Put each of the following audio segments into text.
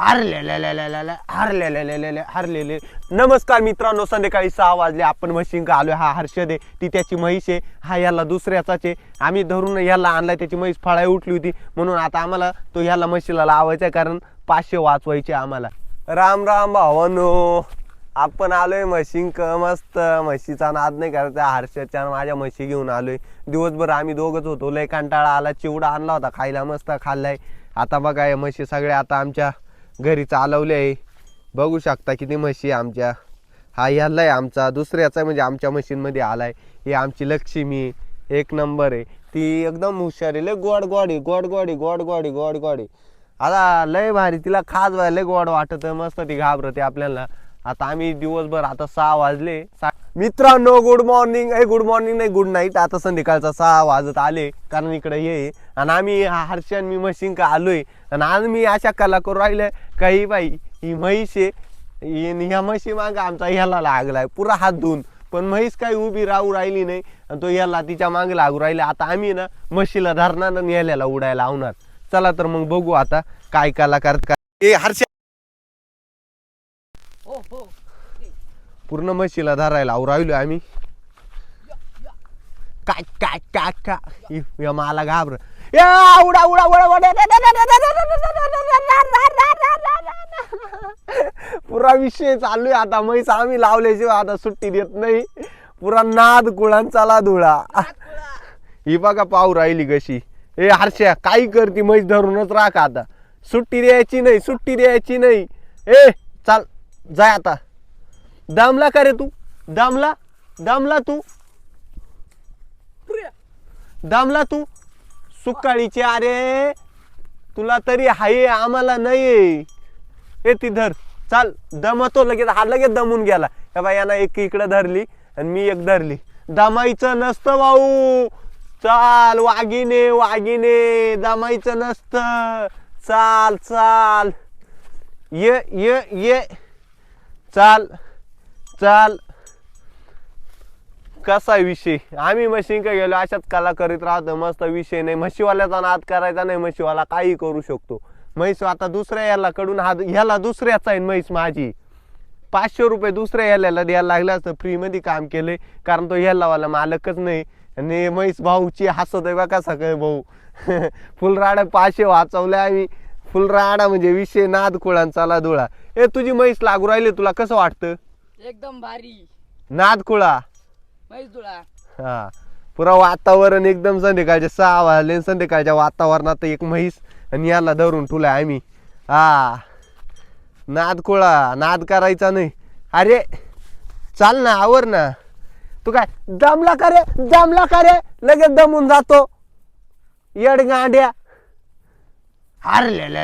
हरलेले हरलेले हरलेले. नमस्कार मित्रांनो संध्याकाळी सहा वाजले. आपण म्हशींक आलोय. हा हर्षद आहे ती त्याची म्हैस आहे. हा याला दुसऱ्याचाच आहे. आम्ही धरून याला आणलाय. त्याची म्हैस फळाय उठली होती. म्हणून आता आम्हाला तो ह्याला म्हशीला लावायचा आहे. कारण पाचशे वाचवायचे आम्हाला. राम राम भावानो. आपण आलोय म्हशींक मस्त म्हशीचा नाद नाही करायचा. हर्षदच्या माझ्या म्हशी घेऊन आलोय. दिवसभर आम्ही दोघंच होतो. लय कंटाळा आला. चिवडा आणला होता. खायला मस्त खाल्लाय. आता बघा या म्हशी सगळ्या. आता आमच्या घरी चालवले आहे. बघू शकता किती म्हशी आहे आमच्या. हा ह्याला आहे आमचा. दुसऱ्याचा म्हणजे आमच्या मशीनमध्ये आलाय ही आमची लक्ष्मी एक नंबर आहे. ती एकदम हुशार आहे. लय गोड गोडी गोड गोडी गोड गोडी गोड गोडी आता लय भारी. तिला खास व्हायला लय गोड वाटत. मस्त ती घाबरते आपल्याला. आता आम्ही दिवसभर आता सहा वाजले. मित्रांनो गुड मॉर्निंग ए गुड मॉर्निंग नाही गुड नाईट आता संध्याकाळचा सहा वाजत आले कारण इकडे हे आणि आम्ही हा आणि मी मशीन का आलोय. आणि आज मी अशा कला करू राहिले काही बाई ही म्हैस आहे. ह्या म्हशी माग आमचा ह्याला लागलाय. पुरा हात धुवून. पण म्हैस काही उभी राहू राहिली नाही. आणि तो ह्याला तिच्यामागे लागू राहिले. आता आम्ही ना म्हशीला धरणार आणि ह्याला उडायला लावणार. चला तर मग बघू आता काय कलाकार काय ए हर्ष पूर्ण म्हशीला धरायला आऊ राहिलो आम्ही काय काय काय काय या मला घाबर या उडा उडा उडा उडा पुरा विषय चालू आहे आता म्हैस आम्ही लावल्याशिवाय आता सुट्टी देत नाही पुरा नाद कुळांचाला धुळा ही बघा पाहू राहिली कशी ए हर्ष्या काही करती म्हैस धरूनच राख आता सुट्टी द्यायची नाही सुट्टी द्यायची नाही ए चाल जाय आता. दमला का रे तू? दमला? दमला तू? दमला तू? सुकाळीचे अरे तुला तरी हाय आम्हाला नाही. ए ती धर. चाल दमतो लगेच. हा लगेच दमून गेला. हे बाई यानं एक इकडं धरली आणि मी एक धरली. दमायचं नसतं भाऊ. चाल वागिने वागिने दमायचं नसतं. चाल चाल. ये ये ये. चाल चाल. कसा आहे विषय? आम्ही मशीन का गेलो अशाच कला करीत राहतो मस्त विषय नाही. म्हशीवाल्याचा नाद करायचा नाही म्हशीवाला काही करू शकतो. म्हैस आता दुसऱ्या याला कडून हा ह्याला दुसऱ्याच आहे म्हैस माझी. पाचशे रुपये दुसऱ्या याल्याला द्यायला लागला असतं फ्रीमध्ये काम केले कारण तो ह्यालावाला मालकच नाही. आणि म्हैस भाऊची हसत आहे बा कसा काय भाऊ. फुलराडा पाचशे वाचवल्या आम्ही. फुलराडा म्हणजे विषय नाद कुळांचाला धुळा. ए तुझी म्हैस लागू राहिली तुला कसं वाटतं? एकदम भारी. नाद कुळा? म्हैस हा. पुरा वातावरण एकदम संध्याकाळचे सहा वाजले संध्याकाळच्या वातावरणात एक म्हैस आणि याला धरून ठुलाय आम्ही. हा. नाद कुळा नाद करायचा नाही. अरे चाल ना आवर ना. तू काय दमला का रे दमला का रे? लगेच दमून जातो. येड गांड्या. हरलेले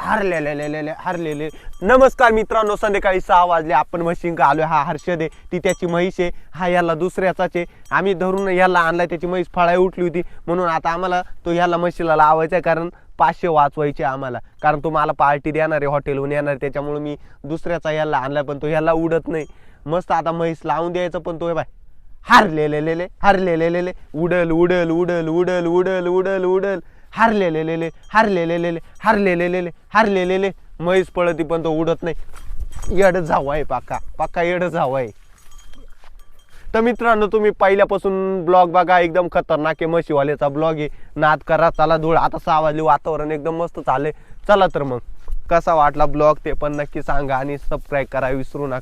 हरलेले हारलेले. नमस्कार मित्रांनो संध्याकाळी सहा वाजले. आपण म्हशींक आलो हा हर्षद आहे ती त्याची म्हैस आहे. हा याला दुसऱ्याचाच आहे. आम्ही धरून याला आणलाय. त्याची म्हैस फळाय उठली होती. म्हणून आता आम्हाला तो ह्याला म्हशीला लावायचा आहे कारण पाचशे वाचवायचे आम्हाला. कारण तो मला पार्टी देणार आहे हॉटेलहून येणार आहे, त्याच्यामुळे मी दुसऱ्याचा याला आणलाय पण तो ह्याला उडत नाही. मस्त आता म्हैस लावून द्यायचं पण तो हे बाय हरलेलेले हरलेलेले उडल उडल उडल उडल उडल उडल उडल. हरलेलेले हरलेलेले हरलेलेले हरलेलेले. म्हैस पळती पण तो उडत नाही. येड जाव आहे पाका. पाका येड झाव आहे. तर मित्रांनो तुम्ही पहिल्यापासून ब्लॉग बघा. एकदम खतरनाक आहे म्हशीवाल्याचा ब्लॉग आहे. नाद करा चला धूळ. आता सहा वाजले वातावरण एकदम मस्त चाललंय चला तर मग. कसा वाटला ब्लॉग ते पण नक्की सांगा आणि सबस्क्राईब करा विसरू नका.